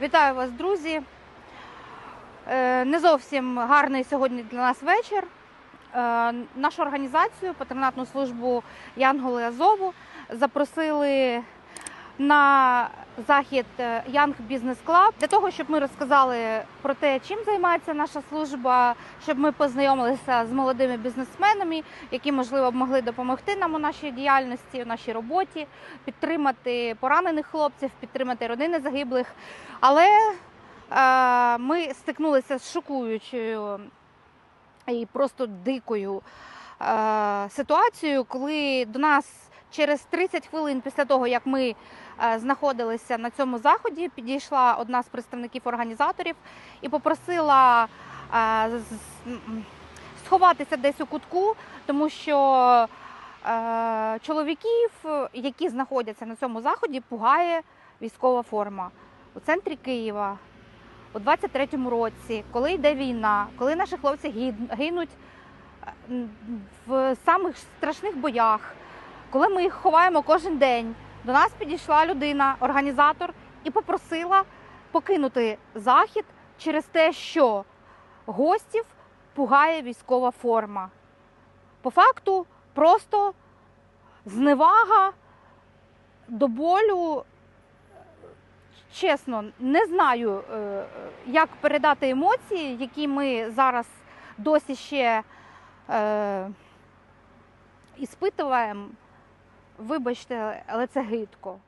Вітаю вас, друзі. Е, Не зовсім гарний сьогодні для нас вечір. Е, Нашу організацію, патронатну службу Янголи Азову, запросили на захід е, Young Business Club для того, щоб ми розказали про те, чим займається наша служба, щоб ми познайомилися з молодими бізнесменами, які можливо могли допомогти нам у нашій діяльності, у нашій роботі, підтримати поранених хлопців, підтримати родини загиблих. Але е, ми стикнулися з шокуючою і просто дикою е, ситуацією, коли до нас через 30 хвилин після того, як ми е, знаходилися на цьому заході, підійшла одна з представників організаторів і попросила е, сховатися десь у кутку, тому що е, чоловіків, які знаходяться на цьому заході, пугає військова форма у центрі Києва. У 23-му році, коли йде війна, коли наші хлопці гинуть в самих страшних боях, коли ми їх ховаємо кожен день, до нас підійшла людина, організатор, і попросила покинути захід через те, що гостів пугає військова форма. По факту просто зневага до болю. Чесно, не знаю, е, як передати емоції, які ми зараз досі ще е, іспитуємо. Вибачте, але це гидко.